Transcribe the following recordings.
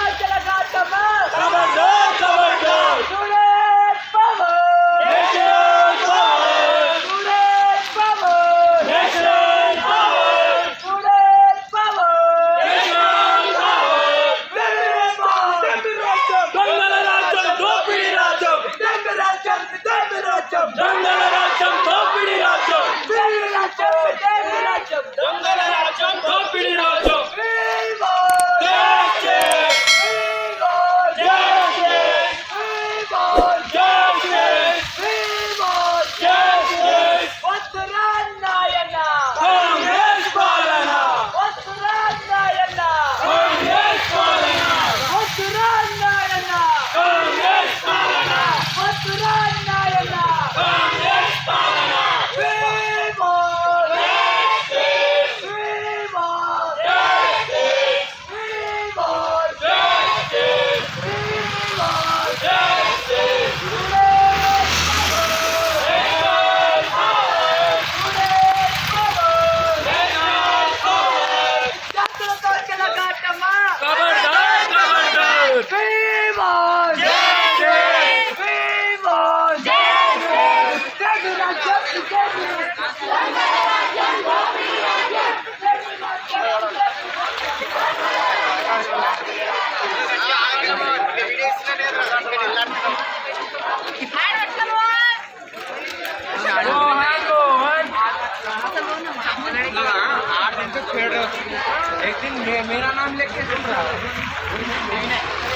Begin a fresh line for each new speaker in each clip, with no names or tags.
salte la casa.
फिर एक दिन मेरा नाम लेके सुन रहा।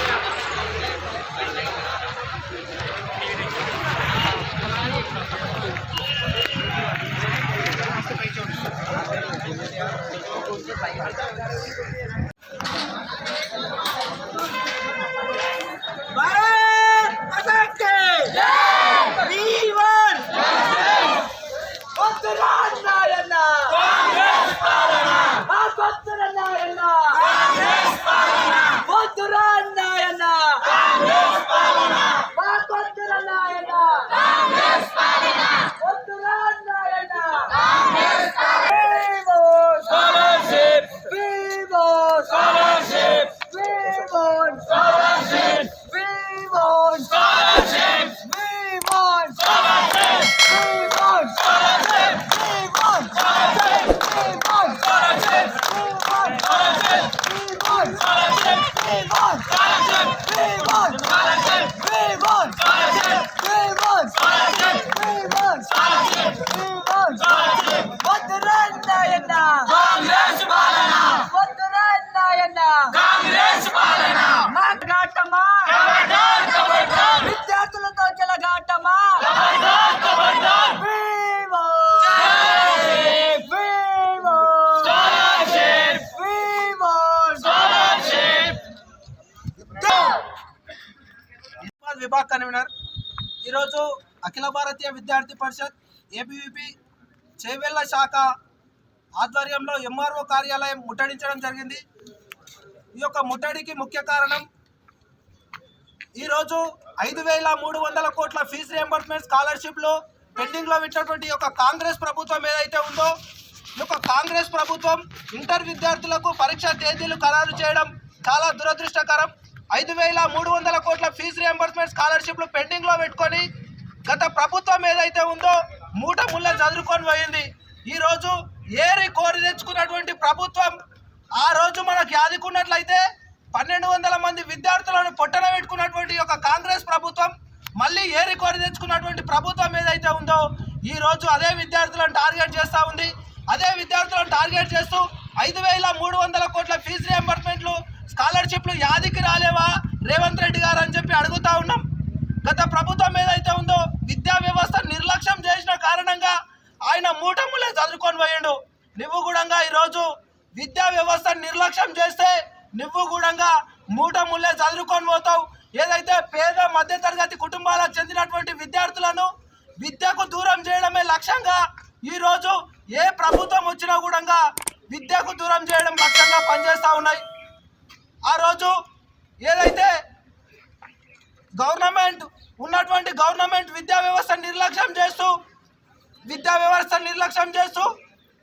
విభాగ్ కన్వీనర్. ఈరోజు అఖిల భారతీయ విద్యార్థి పరిషత్ ఏబీవీపీ చేవెళ్ళ శాఖ ఆధ్వర్యంలో ఎంఆర్ఓ కార్యాలయం ముట్టడించడం జరిగింది. ఈ యొక్క ముట్టడికి ముఖ్య కారణం ఈరోజు ఐదు వేల మూడు వందల కోట్ల ఫీజు రియంబర్స్మెంట్ స్కాలర్షిప్లు పెండింగ్లో పెట్టినటువంటి యొక్క కాంగ్రెస్ ప్రభుత్వం ఏదైతే ఉందో ఈ యొక్క కాంగ్రెస్ ప్రభుత్వం ఇంటర్ విద్యార్థులకు పరీక్ష తేదీలు ఖరారు చేయడం చాలా దురదృష్టకరం. ఐదు వేల మూడు వందల కోట్ల ఫీజు రియంబర్స్మెంట్ స్కాలర్షిప్లు పెండింగ్లో పెట్టుకొని గత ప్రభుత్వం ఏదైతే ఉందో మూట ముళ్ళ చదువుకొని పోయింది. ఈరోజు ఏరి కోరి తెచ్చుకున్నటువంటి ప్రభుత్వం ఆ రోజు మనకు యాదుకున్నట్లయితే పన్నెండు వందల మంది విద్యార్థులను పొట్టన పెట్టుకున్నటువంటి ఒక కాంగ్రెస్ ప్రభుత్వం మళ్ళీ ఏరి కోరి తెచ్చుకున్నటువంటి ప్రభుత్వం ఏదైతే ఉందో ఈ రోజు అదే విద్యార్థులను టార్గెట్ చేస్తూ ఉంది. అదే విద్యార్థులను టార్గెట్ చేస్తూ ఐదు వేల మూడు వందల కోట్ల ఫీజు రియంబర్స్మెంట్లు స్కాలర్షిప్లు యాదికి రాలేవా? రేవంత్ రెడ్డి గారు అని చెప్పి అడుగుతా ఉన్నాం. గత ప్రభుత్వం ఏదైతే ఉందో విద్యా వ్యవస్థ నిర్లక్ష్యం చేసిన కారణంగా ఆయన మూటములే చదువుకొని పోయిండు. నువ్వు కూడా ఈరోజు విద్యా వ్యవస్థ నిర్లక్ష్యం చేస్తే నువ్వు కూడా మూట చదువుకొని పోతావు. ఏదైతే పేద మధ్యతరగతి కుటుంబాలకు చెందినటువంటి విద్యార్థులను విద్యకు దూరం చేయడమే లక్ష్యంగా ఈరోజు ఏ ప్రభుత్వం వచ్చినా కూడా విద్యకు దూరం చేయడం లక్ష్యంగా పనిచేస్తూ ఉన్నాయి. ఆ రోజు ఏదైతే గవర్నమెంట్ ఉన్నటువంటి గవర్నమెంట్ విద్యా వ్యవస్థ నిర్లక్ష్యం చేస్తూ విద్యా వ్యవస్థ నిర్లక్ష్యం చేస్తూ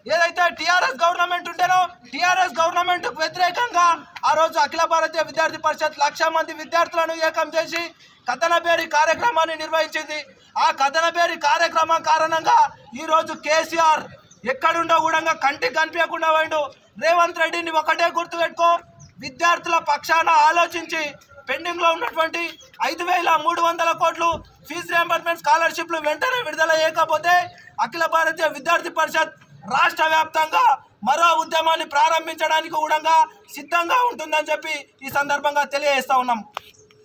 ఏదైతే టీఆర్ఎస్ గవర్నమెంట్ ఉంటేనో టీఆర్ఎస్ గవర్నమెంట్ వ్యతిరేకంగా ఆ రోజు అఖిల భారతీయ విద్యార్థి పరిషత్ లక్ష మంది విద్యార్థులను ఏకం చేసి కథనబేరి కార్యక్రమాన్ని నిర్వహించింది. ఆ కథనబేరి కార్యక్రమం కారణంగా ఈరోజు కేసీఆర్ ఎక్కడుండో కూడా కంటికి కనిపించకుండా పోయిండు. రేవంత్ రెడ్డిని ఒకటే గుర్తుపెట్టుకో విద్యార్థుల పక్షాన ఆలోచించి పెండింగ్లో ఉన్నటువంటి ఐదు వేల మూడు వందల కోట్లు ఫీజు రియంబర్స్మెంట్ స్కాలర్షిప్లు వెంటనే విడుదల చేయకపోతే అఖిల భారతీయ విద్యార్థి పరిషత్ రాష్ట్ర వ్యాప్తంగా మరో ఉద్యమాన్ని ప్రారంభించడానికి కూడా సిద్ధంగా ఉంటుందని చెప్పి ఈ సందర్భంగా తెలియజేస్తా ఉన్నాం.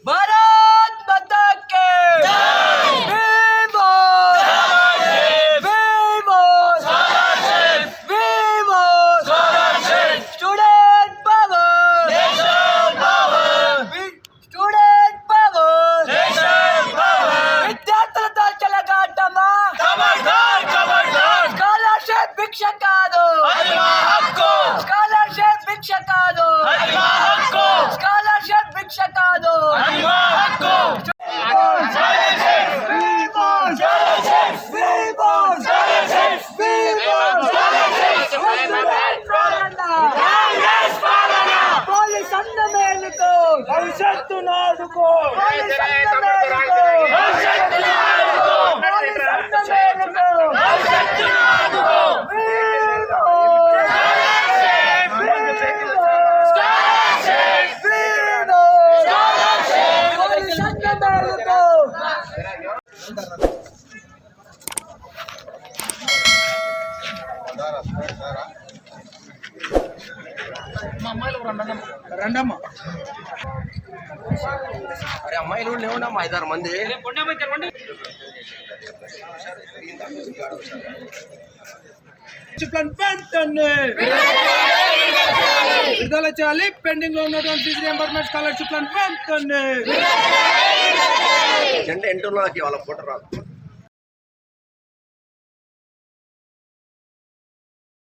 భారత్ భిక్ష కాదు పోలీస్ అన్న మేలుకో
భవిష్యత్తు నాదుకో రండమ్మ.
అరే అమ్మాయిలు కూడా లేవుండమ్మా ఐదారు మంది.
విడుదల చేయాలి. పెండింగ్లో ఉన్నటువంటి ఫీజు రియంబర్స్మెంట్ స్కాలర్షిప్ ప్లాన్ వెంటనే.
జెండా ఎంటున్నకి వాళ్ళ ఫోటో రాదు.